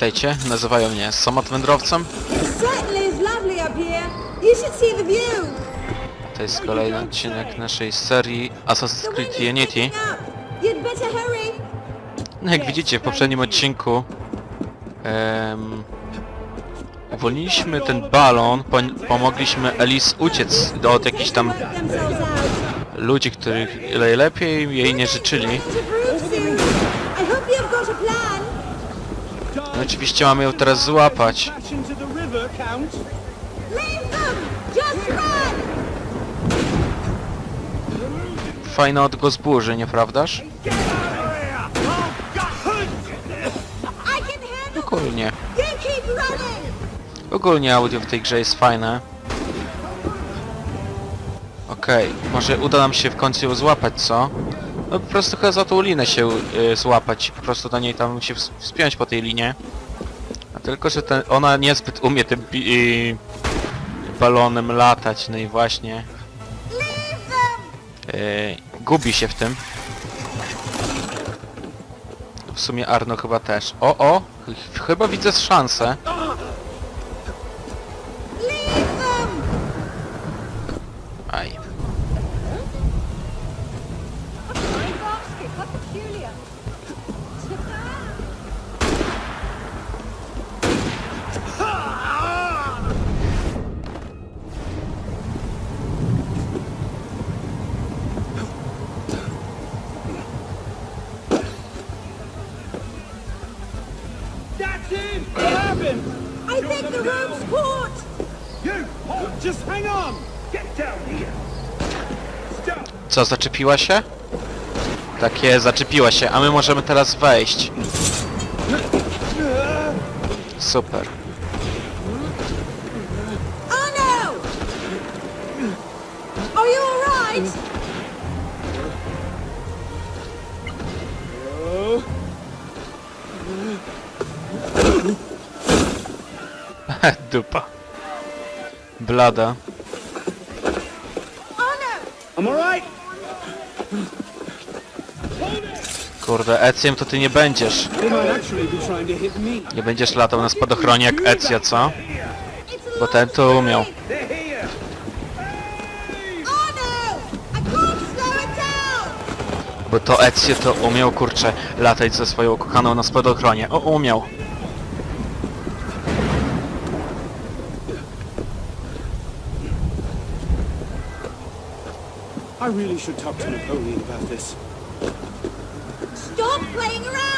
Witajcie, nazywają mnie Somat Wędrowcem. To jest kolejny odcinek naszej serii Assassin's Creed Unity. No jak widzicie w poprzednim odcinku em, uwolniliśmy ten balon, po, pomogliśmy Elis uciec do- od jakichś tam ludzi, których najlepiej jej nie życzyli. Going to prove soon. I hope you've got a plan. Oczywiście mamy ją teraz złapać. Fajny odgłos burzy, nieprawdaż? Ogólnie. Ogólnie audio w tej grze jest fajne. Okej, może uda nam się w końcu ją złapać, co? No po prostu chyba za tą linę się y, złapać po prostu do niej tam się ws- wspiąć po tej linie. Tylko, że ten, ona niezbyt umie tym balonem latać, no i właśnie y, gubi się w tym. W sumie Arno chyba też. O, o! ch- Chyba widzę szansę. Co, zaczepiła się? Tak jest, zaczepiła się, a my możemy teraz wejść. Super. Oh no! Are you alright? Dupa. Blada. Oh no! I'm alright! Kurde, Ecjem to ty nie będziesz. Nie będziesz latał na spadochronie jak Ecja, co? Bo ten to umiał. Bo to Ecję to umiał, kurczę, latać ze swoją kochaną na spadochronie. O, umiał. I really should talk to Napoleon about this. Stop playing around!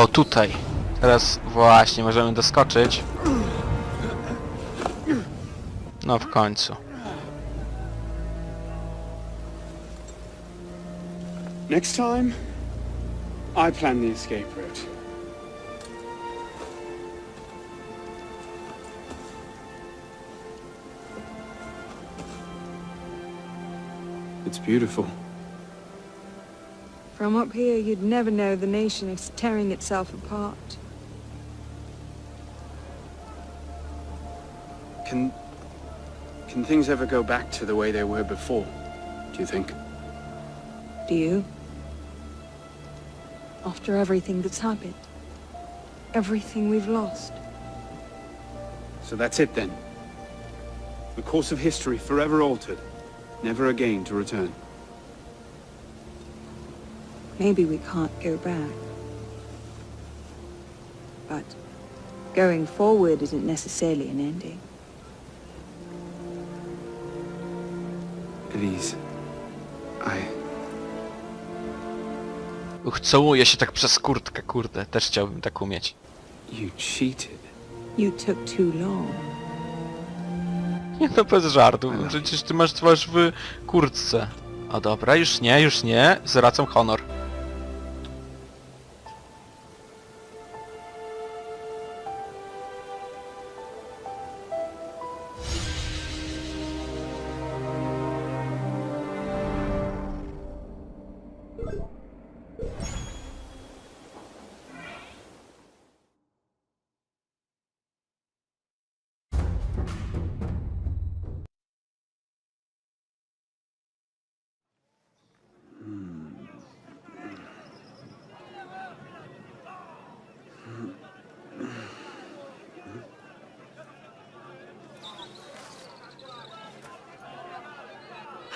O, tutaj. Teraz właśnie możemy doskoczyć. No w końcu. Next time, I plan the escape route. It's beautiful. From up here, you'd never know the nation is tearing itself apart. Can... Can things ever go back to the way they were before, do you think? Do you? After everything that's happened? Everything we've lost? So that's it then. The course of history forever altered, never again to return. Maybe we can't go back. But going forward isn't necessarily an ending. Elise, I... Uch, całuję się tak przez kurtkę, kurde. Też chciałbym tak umieć. You cheated. You took too long. Nie no, bez żartu. Przecież ty masz twarz w kurtce. O dobra, już nie, już nie. Zwracam honor.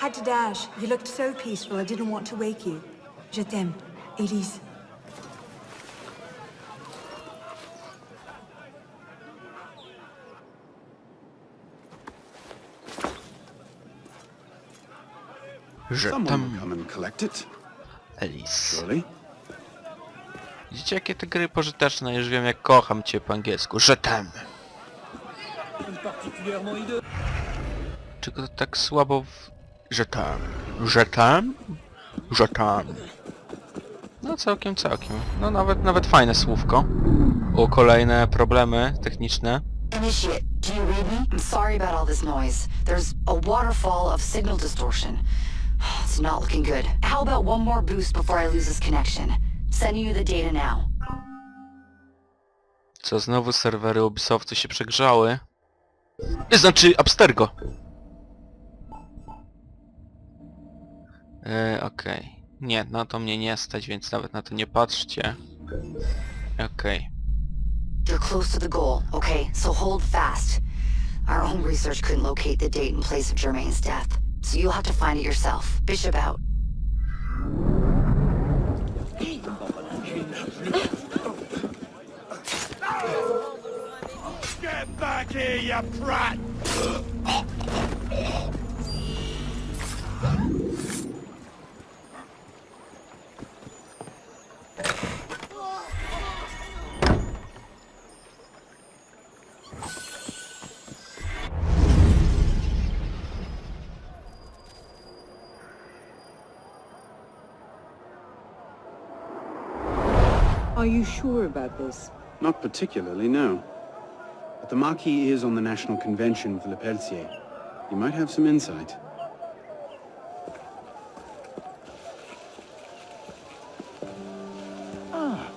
Had to dash. You looked so peaceful, I didn't want to wake you. Je t'aime, Elise. Że Someone tam... come and collect it, Elis. surely. Widzicie jakie te gry pożyteczne? Już wiem jak kocham cię po angielsku. Że tam. Czego to tak słabo w... Że tam. Że tam? Że tam. No całkiem, całkiem. No nawet, nawet fajne słówko. O, kolejne problemy techniczne. Initiate, do you read me? I'm sorry about all this noise. There's a waterfall of signal distortion. It's not looking good. How about one more boost before I lose this connection? Sending you the data now. Co, znowu serwery Ubisoftu się przegrzały? Znaczy, Abstergo! E, okej. Nie, na to mnie nie stać, więc nawet na to nie patrzcie. Okej. You're close to the goal, okay? So hold fast. Our own research couldn't locate the date and place of Germain's death, so you'll have to find it yourself. Bishop out. Get back here, you brat! Are you sure about this? Not particularly, no. But the Marquis is on the National Convention with Le Pelletier. He might have some insight. Ah,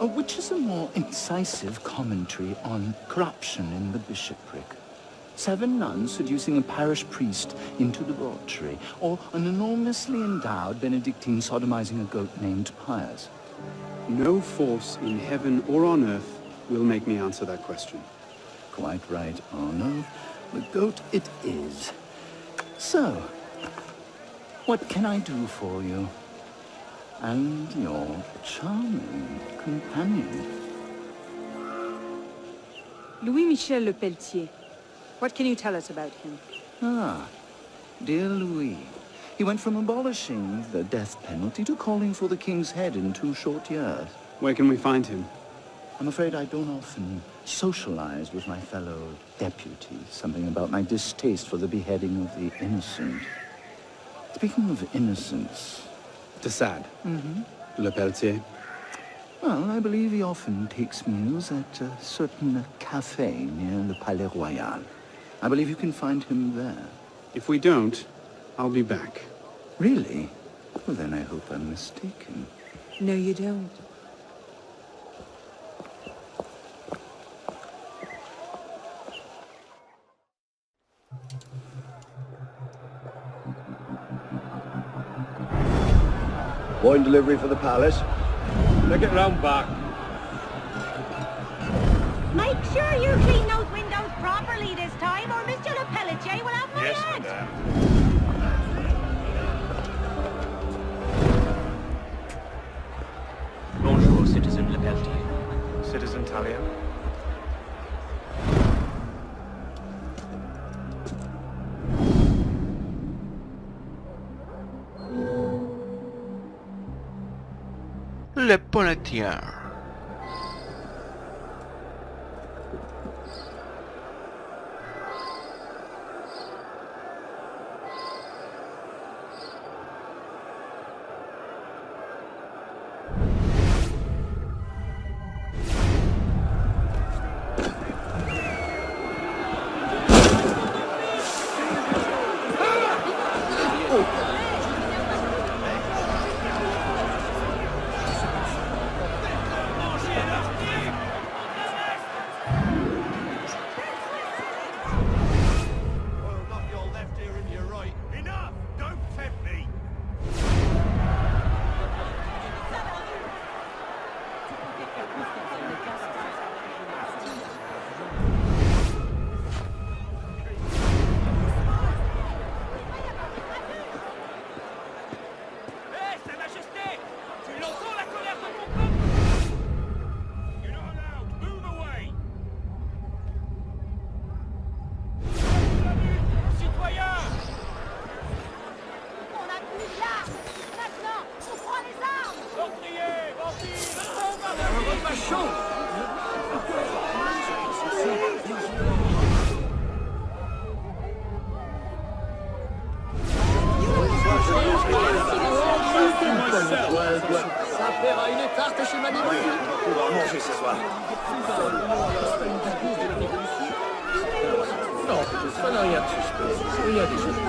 uh, which is a more incisive commentary on corruption in the bishopric? Seven nuns seducing a parish priest into debauchery, or an enormously endowed Benedictine sodomizing a goat named Pius? No force in heaven or on earth will make me answer that question. Quite right, Arno. The goat it is. So, what can I do for you? And your charming companion. Louis Michel Le Pelletier. What can you tell us about him? Ah, dear Louis. He went from abolishing the death penalty to calling for the king's head in two short years. Where can we find him? I'm afraid I don't often socialize with my fellow deputies. Something about my distaste for the beheading of the innocent. Speaking of innocence, De Sade. Mm-hmm. Le Pelletier. well, I believe he often takes meals at a certain cafe near the Palais Royal. I believe you can find him there. If we don't, I'll be back. Really? Well, then I hope I'm mistaken. No, you don't. Wine delivery for the palace. Take it round back. Make sure you clean those windows properly this time, or Mr. Le Pelletier will have my Yes, head. madame. Citizen Talia. Le Pelletier. Ça fera une tarte chez Mademoiselle. On va manger ce soir. Non, ça n'a rien de suspect. Rien des choses.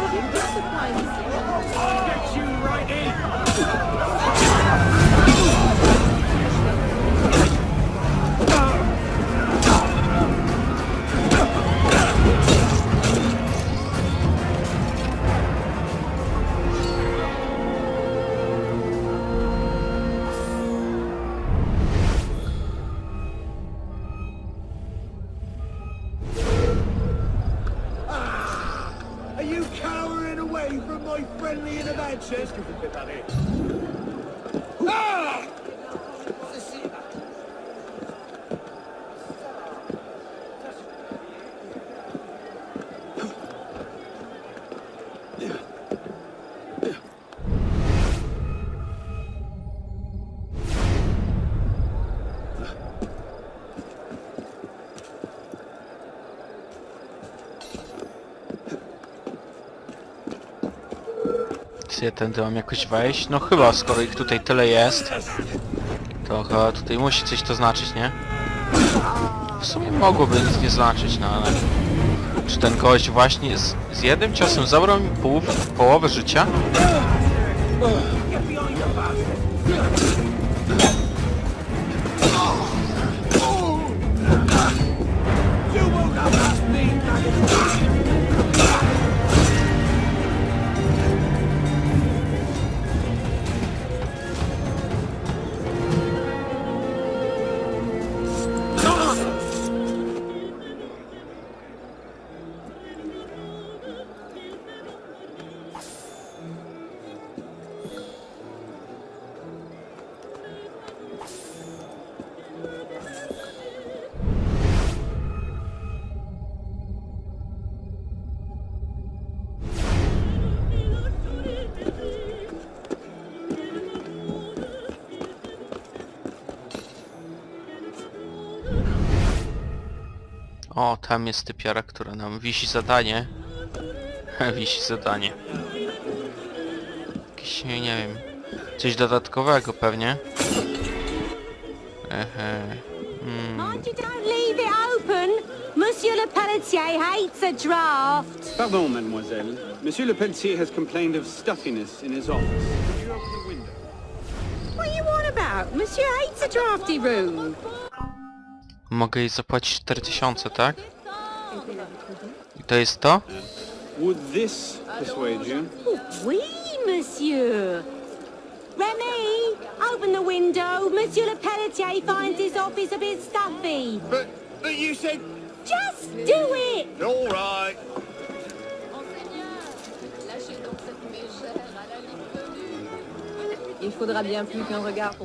Ja tędy mam jakoś wejść? No chyba, skoro ich tutaj tyle jest, to chyba tutaj musi coś to znaczyć, nie? W sumie mogłoby nic nie znaczyć, no ale... Czy ten gość właśnie z, z jednym ciosem zabrał mi pół, połowę życia? O, tam jest typiara, która nam wisi zadanie. wisi zadanie. Jakieś, nie nie wiem, coś dodatkowego pewnie. Ehe. Hmm. Mind you don't leave it open! Monsieur le Pelletier hates a draft! Pardon, mademoiselle. Monsieur Le Pelletier has complained of stuffiness in his office. Could you open the window? What are you on about? Monsieur hates a drafty room. Mogę jej zapłacić 4000, tak? I to jest to? Would this persuade you? Oui, monsieur! Remy, open the window! Monsieur le Pelletier finds his office a bit stuffy! But, but you said... Just do it! All right. Il faudra bien plus qu'un regard pour